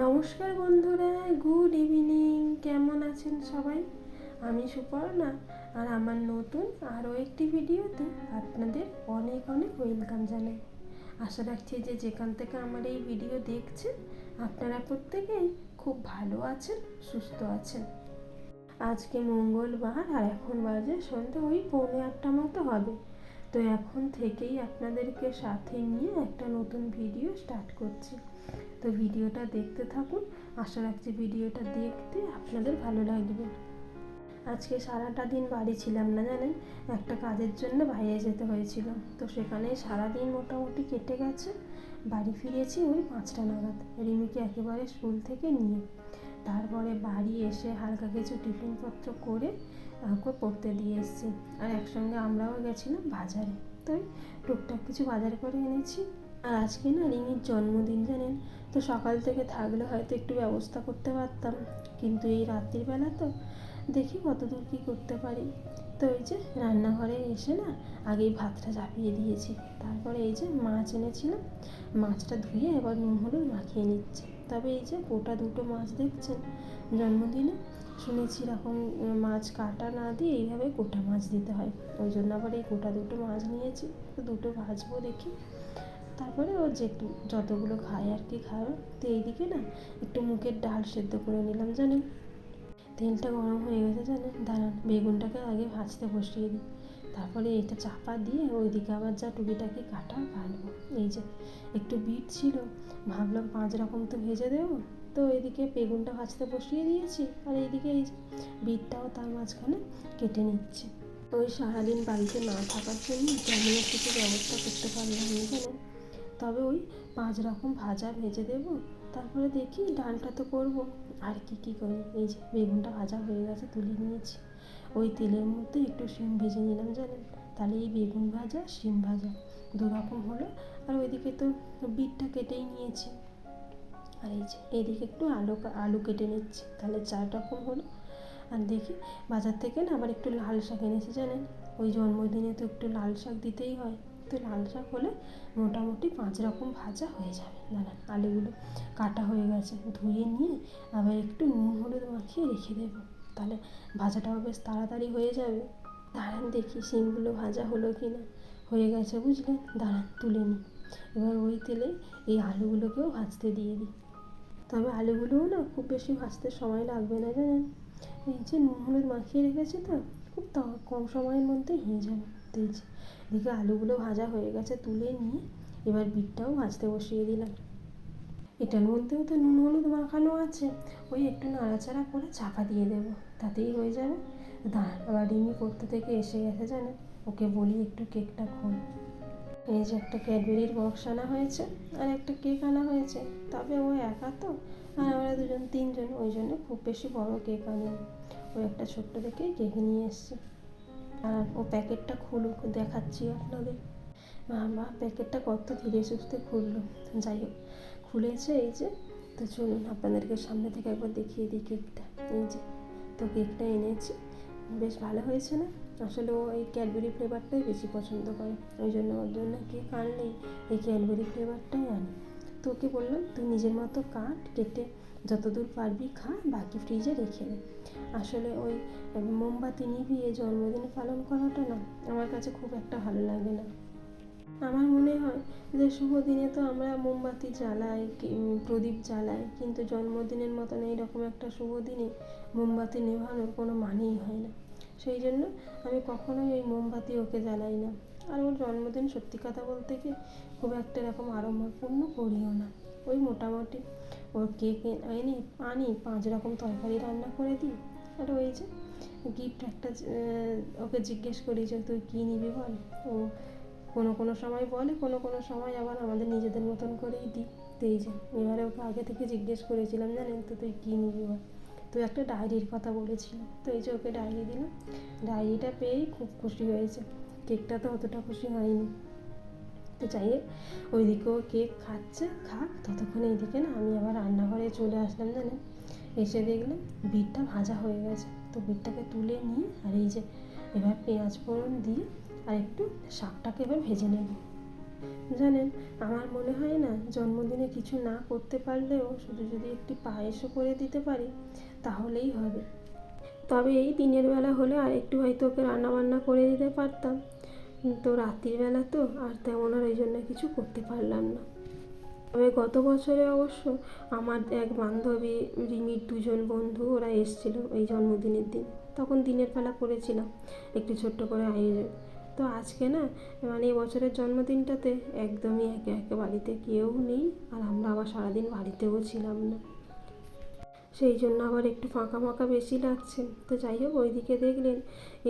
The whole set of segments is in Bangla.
নমস্কার বন্ধুরা গুড ইভিনিং কেমন আছেন সবাই? আমি সুপর্ণা, আর আমার নতুন আরও একটি ভিডিওতে আপনাদের অনেক অনেক ওয়েলকাম জানাই। আশা রাখছি যে যেখান থেকে আমার এই ভিডিও দেখছেন, আপনারা প্রত্যেকেই খুব ভালো আছেন, সুস্থ আছেন। আজকে মঙ্গলবার, আর এখন বাজে সন্ধ্যে, ওই পৌনে আটটা মতো হবে। তো এখন থেকেই আপনাদেরকে সাথে নিয়ে একটা নতুন ভিডিও স্টার্ট করছি। তো ভিডিওটা দেখতে থাকুন। আশা রাখছি ভিডিওটা দেখতে আপনাদের ভালো লাগবে। আজকে সারাটা দিন বাড়ি ছিলাম না জানেন? একটা কাজের জন্য বাইরে যেতে হয়েছিল। তো সেখানে সারাদিন মোটামুটি কেটে গেছে। বাড়ি ফিরেছি ওই পাঁচটা নাগাদ। রিমিকে একেবারে স্কুল থেকে নিয়ে। তারপরে বাড়ি এসে হালকা কিছু টিফিনপত্র করে ওকে পড়তে দিয়ে এসেছি। আর একসঙ্গে আমরাও গেছিলাম বাজারে। তো টুকটাক কিছু বাজার করে এনেছি। আর আজকে না রিমির জন্মদিন, জানেন? তো সকাল থেকে থাকলে হয়তো একটু ব্যবস্থা করতে পারতাম। কিন্তু এই রাত্রির বেলা তো দেখি কতদূর কী করতে পারি। তো এই যে রান্নাঘরে এসে না আগেই ভাতটা চাপিয়ে দিয়েছি। তারপরে এই যে মাছ এনেছিলাম, মাছটা ধুয়ে এবার নুন, হলুদ মাখিয়ে নিচ্ছে। তবে এই যে গোটা দুটো মাছ দেখছেন, জন্মদিনে শুনেছি এরকম মাছ কাটা না দিয়ে এইভাবে গোটা মাছ দিতে হয়। ওই জন্য আবার এই গোটা দুটো মাছ নিয়েছি। তো দুটো ভাজবো দেখি। তারপরে ও যেটু যতগুলো খায় আর কি খাবে তো এইদিকে না একটু মুখের ডাল সেদ্ধ করে নিলাম, জানেন? তেলটা গরম হয়ে গেছে, জানেন? দাঁড়ান, বেগুনটাকে আগে ভাজতে বসিয়ে দিই। তারপরে এটা চাপা দিয়ে ওইদিকে আবার যা টুকিটাকি কাটা ভাজবো এই যে একটু বিট ছিল, ভাবলাম পাঁচ রকম তো ভেজে দেবো। তো এইদিকে বেগুনটা ভাজতে বসিয়ে দিয়েছি, আর এইদিকে এই যে বিটটাও তার মাঝখানে কেটে নিচ্ছে। ওই সারাদিন বাড়িতে না থাকার জন্য তেমন কিছু ব্যবস্থা করতে পারলাম না, জানেন? তবে ওই পাঁচ রকম ভাজা ভেজে দেব, তারপরে দেখি ডালটা তো করব। আর কি কি করি? এই যে বেগুনটা ভাজা হয়ে গেছে, তুলে নিয়েছি। ওই তেলের মধ্যে একটু শিম ভেজে নিলাম, জানেন? তাহলে এই বেগুন ভাজা, শিম ভাজা দু রকম হলো। আর ওইদিকে তো বিটটা কেটেই নিয়েছি। আর এই যে এদিকে একটু আলু আলু কেটে নিচ্ছি, তাহলে চার রকম হলো। আর দেখি বাজার থেকে না আবার একটু লাল শাক এনেছি, জানেন? ওই জন্মদিনে তো একটু লাল শাক দিতেই হয়। তো লাল শাক হলে মোটামুটি পাঁচ রকম ভাজা হয়ে যাবে। দাঁড়ান, আলুগুলো কাটা হয়ে গেছে, ধুয়ে নিয়ে আবার একটু নুন হলুদ মাখিয়ে রেখে দেবো। তাহলে ভাজাটাও বেশ তাড়াতাড়ি হয়ে যাবে। দাঁড়ান দেখি শিমগুলো ভাজা হলো কি না হয়ে গেছে বুঝলেন দাঁড়ান, তুলে নিই। এবার ওই তেলে এই আলুগুলোকেও ভাজতে দিয়ে দিই। তবে আলুগুলোও না খুব বেশি ভাজতে সময় লাগবে না, জানেন? এই যে নুন হলুদ মাখিয়ে রেখেছি তো, খুব কম সময়ের মধ্যেই হয়ে যাবে। এই এদিকে আলুগুলো ভাজা হয়ে গেছে, তুলে নিয়ে এবার বিটটাও ভাজতে বসিয়ে দিলাম। এটার মধ্যেও তো নুন হলুদ মাখানো আছে। ওই একটু নাড়াচাড়া করে চাপা দিয়ে দেবো, তাতেই হয়ে যাবে। দাঁড়ান আবার রিমি করতে থেকে এসে গেছে জানেন ওকে বলি একটু কেকটা খোল। এই যে একটা ক্যাডবেরির বক্স আনা হয়েছে, আর একটা কেক আনা হয়েছে। তবে ও একা তো, আর আমরা দুজন তিনজন, ওই জন্য খুব বেশি বড় কেক আনিনি। ওই একটা ছোট্ট দেখে কেক নিয়ে এসছি। আর ও প্যাকেটটা খুলুক, দেখাচ্ছি আপনাদের। মা প্যাকেটটা কত ধীরে সুস্থে খুললো। যাই হোক, খুলেছে এই যে। তো চলুন আপনাদেরকে সামনে থেকে একবার দেখিয়ে দিই কেকটা। এই যে, তো কেকটা এনেছি। বেশ ভালো হয়েছে না? আসলে ও এই ক্যাডবেরি ফ্লেভারটাই বেশি পছন্দ করে। ওই জন্য ওর জন্য কেক আনলেই এই ক্যাডবেরি ফ্লেভারটাই আনি। তো ওকে বললাম, তুই নিজের মতো কাট কেটে যতদূর পারবি খা, বাকি ফ্রিজে রেখে দে। আসলে ওই মোমবাতি নিভিয়ে জন্মদিন পালন করাটা না আমার কাছে খুব একটা ভালো লাগে না। আমার মনে হয় যে শুভ দিনে তো আমরা মোমবাতি জ্বালাই প্রদীপ জ্বালাই, কিন্তু জন্মদিনের মতন এইরকম একটা শুভ দিনে মোমবাতি নেভানোর কোনো মানেই হয় না। সেই জন্য আমি কখনোই ওই মোমবাতি ওকে জ্বালাই না। আর ওর জন্মদিন সত্যি কথা বলতে কি খুব একটা এরকম আড়ম্বরপূর্ণ করিও না। ওই মোটামুটি ওর কেক এনে আনি, পাঁচ রকম তরকারি রান্না করে দিই। আর ওই যে গিফট একটা ওকে জিজ্ঞেস করি যে, তুই কী নিবি বল? ও কোনো কোনো সময় বলে, কোনো কোনো সময় আবার আমাদের নিজেদের মতন করেই দিই। এই যে, এবারে ওকে আগে থেকে জিজ্ঞেস করেছিলাম, জানেন তো তুই কী নিবি বল? তো একটা ডায়েরির কথা বলেছিল তো এই যে ওকে ডায়েরি দিলাম। ডায়েরিটা পেয়েই খুব খুশি হয়েছে। কেকটা তো অতটা খুশি হয়নি। তো যাই হোক ওইদিকেও কেক খাচ্ছে, খাক, ততক্ষণ এইদিকে না আমি আবার রান্নাঘরে চলে আসলাম জানেন? এসে দেখলাম বিটটা ভাজা হয়ে গেছে। তো বিটটাকে তুলে নিয়ে আর এই যে এবার পেঁয়াজ ফোড়ন দিয়ে আর একটু শাকটাকে এবার ভেজে নেব। জানেন, আমার মনে হয় না জন্মদিনে কিছু না করতে পারলেও শুধু যদি একটি পায়েসও করে দিতে পারি, তাহলেই হবে। তবে এই দিনের বেলা হলে আর একটু হয়তো ওকে রান্নাবান্না করে দিতে পারতাম। তো রাত্রির বেলা তো আর তেমন আর ওই জন্য কিছু করতে পারলাম না। তবে গত বছরে অবশ্য আমার এক বান্ধবী, রিমির দুজন বন্ধু ওরা এসেছিল এই জন্মদিনের দিন। তখন দিনের বেলা করেছিলাম একটু ছোট্ট করে আয়োজন তো আজকে না মানে এই বছরের জন্মদিনটাতে একদমই একে একে বাড়িতে কেউ নেই আর আমরা আবার সারাদিন বাড়িতেও ছিলাম না। সেই জন্য আবার একটু ফাঁকা ফাঁকা বেশি লাগছে। তো যাই হোক ওই দিকে দেখলেন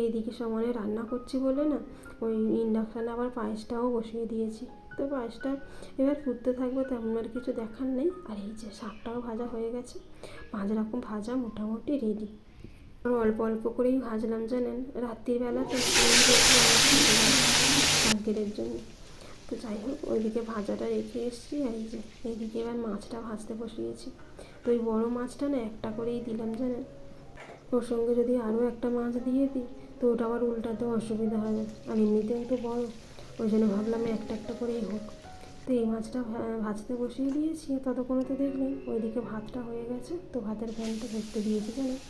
এই দিকে সমানে রান্না করছি বলে না, ওই ইন্ডাকশানে আবার পায়েসটাও বসিয়ে দিয়েছি। তো পায়েসটা এবার ফুটতে থাকবে, তেমন আর কিছু দেখার নেই। আর এই যে শাকটাও ভাজা হয়ে গেছে, পাঁচ রকম ভাজা মোটামুটি রেডি আর অল্প অল্প করেই ভাজলাম, জানেন? রাত্রিবেলা তো কালকের জন্য। তো যাই হোক, ওইদিকে ভাজাটা রেখে এসেছি, আর এই যে, এইদিকে এবার মাছটা ভাজতে বসিয়েছি। তো ওই বড়ো মাছটা না একটা করেই দিলাম জানেন? ওর সঙ্গে যদি আরও একটা মাছ দিয়ে দিই, তো ওটা আবার উল্টাতেও অসুবিধা হবে আর এমনিতেও তো বড়, ওই জন্য ভাবলাম একটা একটা করেই হোক। তো এই মাছটা ভাজতে বসিয়ে দিয়েছি ততক্ষণে তো দেখলেন ওইদিকে ভাতটা হয়ে গেছে, তো ভাতের ফ্যানটা ধরতে দিয়েছি জানেন?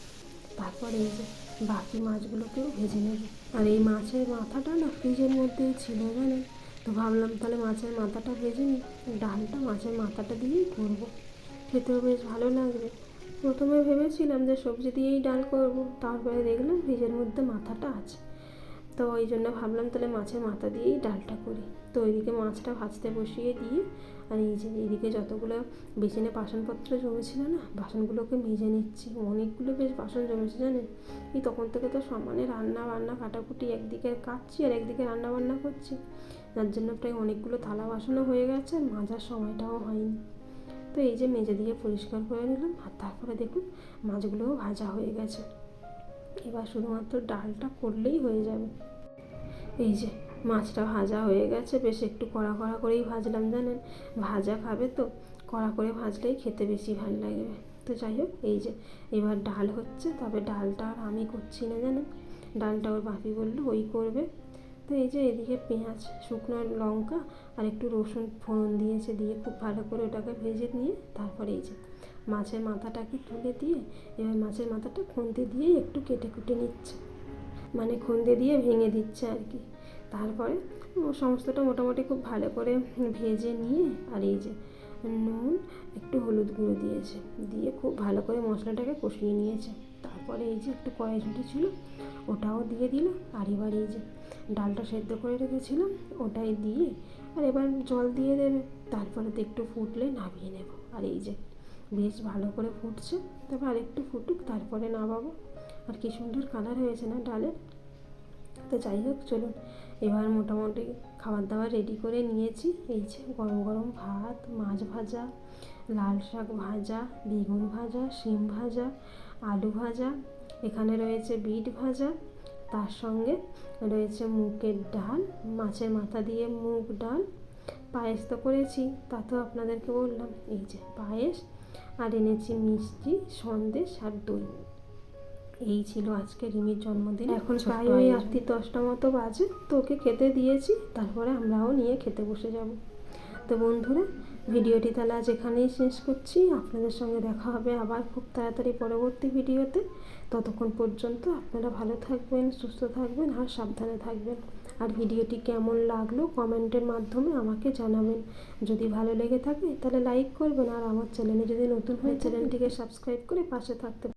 তারপর এই যে বাকি মাছগুলোকেও ভেজে নেব। আর এই মাছের মাথাটা না ফ্রিজের মধ্যেই ছিল জানেন? তো ভাবলাম তাহলে মাছের মাথাটা ভেজে নিই, ডালটা মাছের মাথাটা দিয়েই করব। খেতেও বেশ ভালো লাগবে। প্রথমে ভেবেছিলাম যে সবজি দিয়েই ডাল করব, তারপরে দেখলাম ফ্রিজের মধ্যে মাথাটা আছে। তো ওই জন্য ভাবলাম তাহলে মাছের মাথা দিয়েই ডালটা করি। তো ওইদিকে মাছটা ভাজতে বসিয়ে দিয়ে আর এই যে এইদিকে যতগুলো বেসিনে বাসনপত্র জমেছিল না, বাসনগুলোকে মেজে নিচ্ছি। অনেকগুলো বেশ বাসন জমেছে জানেন? এই তখন থেকে তো সমানে রান্না বান্না কাটাকুটি একদিকে কাটছি আর একদিকে রান্না বান্না করছি। যার জন্য প্রায় অনেকগুলো থালা বাসনও হয়ে গেছে, আর মাজার সময়টাও হয়নি। তো এই যে মেজে দিয়ে পরিষ্কার করে নিলাম, আর তারপরে দেখুন মাছগুলোও ভাজা হয়ে গেছে। এবার শুধুমাত্র ডালটা করলেই হয়ে যাবে। এই যে মাছটা ভাজা হয়ে গেছে, বেশ একটু কড়া কড়া করেই ভাজলাম, জানেন? ভাজা খাবে তো, কড়া করে ভাজলেই খেতে বেশি ভালো লাগবে। তো যাই হোক, এই যে এবার ডাল হচ্ছে, তবে ডালটা আর আমি করছি না, জানেন? ডালটা ওর বাপি বলল, ওই করবে। তো এই যে এদিকে পেঁয়াজ, শুকনো লঙ্কা আর একটু রসুন ফোড়ন দিয়েছে দিয়ে খুব ভালো করে ওটাকে ভেজে নিয়ে তারপরে এই যে মাছের মাথাটাকে তুলে দিয়ে এবার মাছের মাথাটা খুন্তি দিয়ে একটু কেটে কুটে নিচ্ছে। মানে খুন্তি দিয়ে ভেঙে দিচ্ছে আর কি। তারপরে সমস্তটা মোটামুটি খুব ভালো করে ভেজে নিয়ে আর এই যে নুন, একটু হলুদ গুঁড়ো দিয়েছে। দিয়ে খুব ভালো করে মশলাটাকে কষিয়ে নিয়েছে। তারপরে এই যে একটু কড়াইশুঁটি ছিল, ওটাও দিয়ে দিল। আর এবার এই যে ডালটা সেদ্ধ করে রেখেছিলাম, ওটাই দিয়ে আর এবার জল দিয়ে দেবে। তারপরে তো একটু ফুটলে নামিয়ে নেব। আর এই যে বেশ ভালো করে ফুটছে তারপর আর একটু ফুটুক, তারপরে নামাবো। আর কি সুন্দর কালার হয়েছে না ডালের? তো যাই হোক, চলুন। এবার মোটামুটি খাবার দাবার রেডি করে নিয়েছি। এই যে গরম গরম ভাত, মাছ ভাজা, লাল শাক ভাজা, বেগুন ভাজা, শিম ভাজা, আলু ভাজা, এখানে রয়েছে বিট ভাজা, তার সঙ্গে রয়েছে মুগের ডাল, মাছের মাথা দিয়ে মুগ ডাল। পায়েস তো করেছি, তা তো আপনাদেরকে বললাম। এই যে পায়েস, আর এনেছি মিষ্টি, সন্দেশ আর দই। এই ছিল আজকে রিমির জন্মদিন। এখন প্রায় ওই। রাত্রি দশটা মতো বাজে। তো ওকে খেতে দিয়েছি তারপরে আমরাও নিয়ে খেতে বসে যাব। তো বন্ধুরা ভিডিওটি তাহলে আজ এখানেই শেষ করছি। আপনাদের সঙ্গে দেখা হবে আবার খুব তাড়াতাড়ি পরবর্তী ভিডিওতে। ততক্ষণ পর্যন্ত আপনারা ভালো থাকবেন সুস্থ থাকবেন আর সাবধানে থাকবেন। আর ভিডিওটি কেমন লাগল কমেন্টের মাধ্যমে আমাকে জানাবেন। যদি ভালো লেগে থাকে তাহলে লাইক করবেন আর আমার চ্যানেলে যদি নতুন হয় চ্যানেলটিকে সাবস্ক্রাইব করে পাশে থাকতে